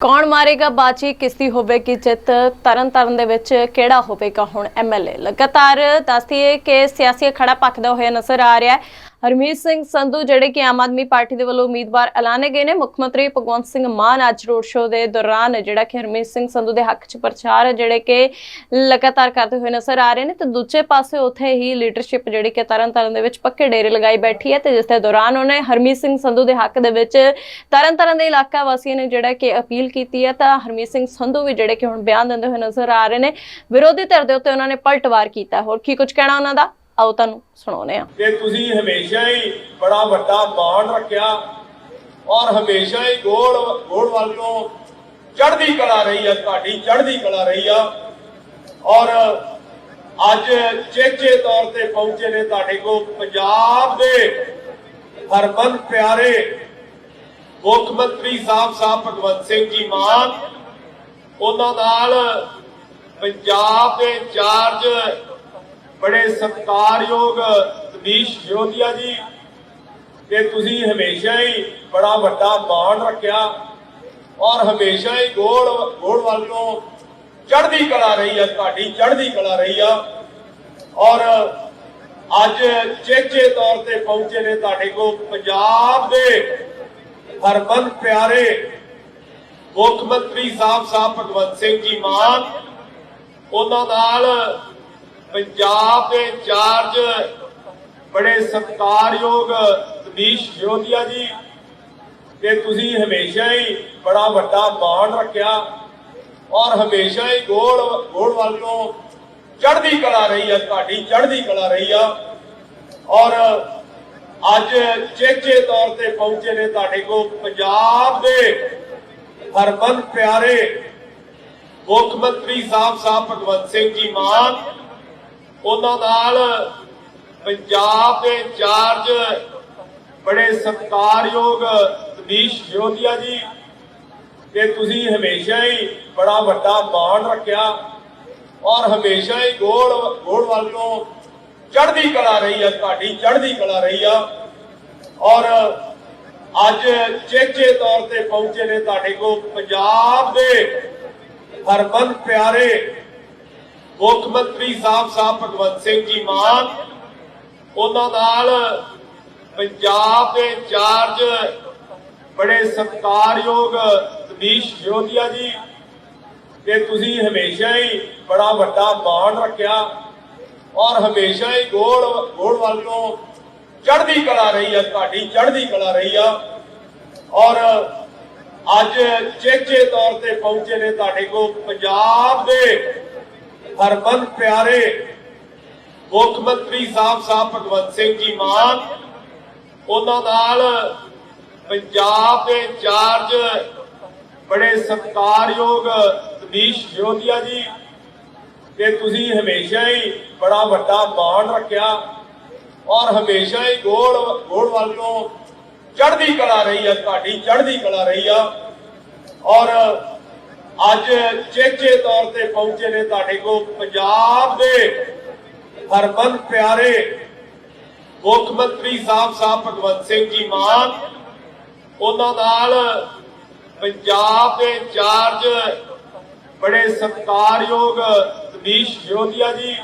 ਕੌਣ ਮਾਰੇਗਾ? ਬਾਜੀ ਕਿਸ ਦੀ ਹੋਵੇਗੀ ਜਿੱਤ? ਤਰਨ ਤਾਰਨ ਦੇ ਵਿੱਚ ਕਿਹੜਾ ਹੋਵੇਗਾ ਹੁਣ ਐਮਐਲਏ ਲਗਾਤਾਰ ਦੱਸਦੀਏ ਕਿ ਸਿਆਸੀ ਖੜਾ ਪੱਕਦਾ ਹੋਇਆ ਨਜ਼ਰ ਆ ਰਿਹਾ ਹੈ। ਹਰਮੀਤ ਸਿੰਘ ਸੰਧੂ, ਜਿਹੜੇ ਕਿ ਆਮ ਆਦਮੀ ਪਾਰਟੀ ਦੇ ਵੱਲੋਂ ਉਮੀਦਵਾਰ ਐਲਾਨੇ ਗਏ ਨੇ, ਮੁੱਖ ਮੰਤਰੀ ਭਗਵੰਤ ਸਿੰਘ ਮਾਨ ਅੱਜ ਰੋਡ ਸ਼ੋਅ ਦੇ ਦੌਰਾਨ, ਜਿਹੜਾ ਕਿ ਹਰਮੀਤ ਸਿੰਘ ਸੰਧੂ ਦੇ ਹੱਕ 'ਚ ਪ੍ਰਚਾਰ ਜਿਹੜੇ ਕਿ ਲਗਾਤਾਰ ਕਰਦੇ ਹੋਏ ਨਜ਼ਰ ਆ ਰਹੇ ਨੇ ਤੇ ਦੂਜੇ ਪਾਸੇ ਉੱਥੇ ਹੀ ਲੀਡਰਸ਼ਿਪ ਜਿਹੜੀ ਕਿ ਤਰਨ ਤਾਰਨ ਦੇ ਵਿੱਚ ਪੱਕੇ ਡੇਰੇ ਲਗਾਈ ਬੈਠੀ ਹੈ ਤੇ ਜਿਸ ਦੇ ਦੌਰਾਨ ਉਹਨੇ ਹਰਮੀਤ ਸਿੰਘ ਸੰਧੂ ਦੇ ਹੱਕ ਦੇ ਵਿੱਚ ਤਰਨ ਤਾਰਨ ਦੇ ਇਲਾਕਾ ਵਾਸੀਆਂ ਨੇ ਜਿਹੜਾ ਕਿ ਅਪੀਲ ਕੀਤੀ ਹੈ, ਤਾਂ ਹਰਮੀਤ ਸਿੰਘ ਸੰਧੂ ਵੀ ਜਿਹੜੇ ਕਿ ਹੁਣ ਬਿਆਨ ਦਿੰਦੇ ਹੋਏ ਨਜ਼ਰ ਆ ਰਹੇ ਨੇ, ਵਿਰੋਧੀ ਧਿਰ ਦੇ ਉੱਤੇ ਉਹਨਾਂ ਨੇ ਪਲਟਵਾਰ ਕੀਤਾ। ਹੋਰ ਕੀ ਕੁਝ ਕਹਿਣਾ ਉਹਨਾਂ ਦਾ? ਆਓ ਤੁਹਾਨੂੰ ਸੁਣਾਉਂਦੇ ਹਾਂ। ਕਿ ਤੁਸੀਂ ਹਮੇਸ਼ਾ ਹੀ ਬੜਾ ਵੱਡਾ ਮਾਣ ਰੱਖਿਆ ਔਰ ਹਮੇਸ਼ਾ ਹੀ ਗੋਲ ਗੋਲ ਵੱਲ ਨੂੰ ਚੜ੍ਹਦੀ ਕਲਾ ਰਹੀ ਆ, ਤੁਹਾਡੀ ਚੜ੍ਹਦੀ ਕਲਾ ਰਹੀ ਆ। ਔਰ ਅੱਜ ਚੇਚੇ ਤੌਰ ਤੇ ਪਹੁੰਚੇ ਨੇ ਤੁਹਾਡੇ ਕੋਲ ਪੰਜਾਬ ਦੇ ਹਰਮਨ ਪਿਆਰੇ ਮੁੱਖ ਮੰਤਰੀ ਸਾਹਿਬ ਸਾਹਿਬ ਭਗਵੰਤ ਸਿੰਘ ਜੀ ਮਾਨ। ਉਹਨਾਂ ਨਾਲ ਪੰਜਾਬ ਦੇ ਇੰਚਾਰਜ ਬੜੇ ਸਤਿਕਾਰਯੋਗ ਸਤੀਸ਼ ਯੋਧਿਆ ਜੀ ਕਿ ਤੁਸੀਂ ਹਮੇਸ਼ਾ ਹੀ ਬੜਾ ਵੱਡਾ ਮਾਣ ਰੱਖਿਆ ਔਰ ਹਮੇਸ਼ਾ ਹੀ ਗੋਲ ਗੋਲ ਵੱਲ ਚੜ੍ਹਦੀ ਕਲਾ ਰਹੀ ਆ, ਤੁਹਾਡੀ ਚੜ੍ਹਦੀ ਕਲਾ ਰਹੀ ਆ। ਔਰ ਅੱਜ ਚੇਚੇ ਤੌਰ ਤੇ ਪਹੁੰਚੇ ਨੇ ਤੁਹਾਡੇ ਕੋਲ ਪੰਜਾਬ ਦੇ ਹਰਮਨ ਪਿਆਰੇ ਮੁੱਖ ਮੰਤਰੀ ਸਾਹਿਬ ਸਾਹਿਬ ਭਗਵੰਤ ਸਿੰਘ ਜੀ ਮਾਨ। ਉਹਨਾਂ ਨਾਲ ਪੰਜਾਬ ਦੇ ਇੰਚਾਰਜ ਬੜੇ ਸਤਿਕਾਰਯੋਗ ਸਤੀਸ਼ ਯੋਧਿਆ ਜੀ ਕਿ ਤੁਸੀਂ ਹਮੇਸ਼ਾ ਹੀ ਬੜਾ ਵੱਡਾ ਮਾਣ ਰੱਖਿਆ ਔਰ ਹਮੇਸ਼ਾ ਹੀ ਗੋਲ ਗੋਲ ਵੱਲ ਨੂੰ ਚੜ੍ਹਦੀ ਕਲਾ ਰਹੀ ਆ, ਤੁਹਾਡੀ ਚੜ੍ਹਦੀ ਕਲਾ ਰਹੀ ਆ। ਔਰ ਅੱਜ ਚੇਚੇ ਤੌਰ ਤੇ ਪਹੁੰਚੇ ਨੇ ਤੁਹਾਡੇ ਕੋਲ, ਪੰਜਾਬ ਦੇ ਹਰਮਨ ਪਿਆਰੇ ਮੁੱਖ ਮੰਤਰੀ ਸਾਹਿਬ ਸਾਹਿਬ ਭਗਵੰਤ ਸਿੰਘ ਜੀ ਮਾਨ। ਉਹਨਾਂ ਨਾਲ ਪੰਜਾਬ ਦੇ ਇੰਚਾਰਜ ਬੜੇ ਸਤਿਕਾਰਯੋਗ ਸਤੀਸ਼ ਯੋਧਿਆ ਜੀ ਕਿ ਤੁਸੀਂ ਹਮੇਸ਼ਾ ਹੀ ਬੜਾ ਵੱਡਾ ਮਾਣ ਰੱਖਿਆ ਔਰ ਹਮੇਸ਼ਾ ਹੀ ਗੋਲ ਗੋਲ ਵੱਲ ਨੂੰ ਚੜ੍ਹਦੀ ਕਲਾ ਰਹੀ ਆ, ਤੁਹਾਡੀ ਚੜ੍ਹਦੀ ਕਲਾ ਰਹੀ ਆ। ਔਰ ਅੱਜ ਚੇਚੇ ਤੌਰ ਤੇ ਪਹੁੰਚੇ ਨੇ ਤੁਹਾਡੇ ਕੋਲ ਪੰਜਾਬ ਦੇ ਹਰਮਨ ਪਿਆਰੇ ਮੁੱਖ ਮੰਤਰੀ ਸਾਹਿਬ ਸਾਹਿਬ ਭਗਵੰਤ ਸਿੰਘ ਜੀ ਮਾਨ, ਉਹਨਾਂ ਨਾਲ ਪੰਜਾਬ ਦੇ ਇੰਚਾਰਜ ਬੜੇ ਸਤਿਕਾਰਯੋਗ ਸਤੀਸ਼ ਯੋਧਿਆ ਜੀ ਕਿ ਤੁਸੀਂ ਹਮੇਸ਼ਾ ਹੀ ਬੜਾ ਵੱਡਾ ਮਾਣ ਰੱਖਿਆ ਔਰ ਹਮੇਸ਼ਾ ਹੀ ਗੋਲ ਗੋਲ ਵੱਲ ਨੂੰ ਚੜ੍ਹਦੀ ਕਲਾ ਰਹੀ ਆ, ਤੁਹਾਡੀ ਚੜ੍ਹਦੀ ਕਲਾ ਰਹੀ ਆ ਔਰ ਅੱਜ ਚੇਚੇ ਤੌਰ ਤੇ ਪਹੁੰਚੇ ਨੇ ਤੁਹਾਡੇ ਕੋਲ ਪੰਜਾਬ ਦੇ ਹਰਮਨ ਪਿਆਰੇ ਮੁੱਖ ਮੰਤਰੀ ਸਾਹਿਬ ਸਾਹਿਬ ਭਗਵੰਤ ਸਿੰਘ ਜੀ ਮਾਨ, ਉਹਨਾਂ ਨਾਲ ਪੰਜਾਬ ਦੇ ਇੰਚਾਰਜ ਬੜੇ ਸਤਿਕਾਰਯੋਗ ਸਤੀਸ਼ ਯੋਧਿਆ ਜੀ ਕਿ ਤੁਸੀਂ ਹਮੇਸ਼ਾ ਹੀ ਬੜਾ ਵੱਡਾ ਮਾਣ ਰੱਖਿਆ ਔਰ ਹਮੇਸ਼ਾ ਹੀ ਗੋਲ ਗੋਲ ਵੱਲ ਨੂੰ ਚੜ੍ਹਦੀ ਕਲਾ ਰਹੀ ਆ, ਤੁਹਾਡੀ ਚੜ੍ਹਦੀ ਕਲਾ ਰਹੀ ਆ ਔਰ ਅੱਜ ਚੇਚੇ ਤੌਰ ਤੇ ਪਹੁੰਚੇ ਨੇ ਤੁਹਾਡੇ ਕੋਲ ਪੰਜਾਬ ਦੇ ਹਰਮਨ ਪਿਆਰੇ ਮੁੱਖ ਮੰਤਰੀ ਸਾਹਿਬ ਸਾਹਿਬ ਭਗਵੰਤ ਸਿੰਘ ਜੀ ਮਾਨ, ਉਹਨਾਂ ਨਾਲ ਪੰਜਾਬ ਦੇ ਇੰਚਾਰਜ ਬੜੇ ਸਤਿਕਾਰਯੋਗ ਸਤੀਸ਼ ਯੋਧਿਆ ਜੀ।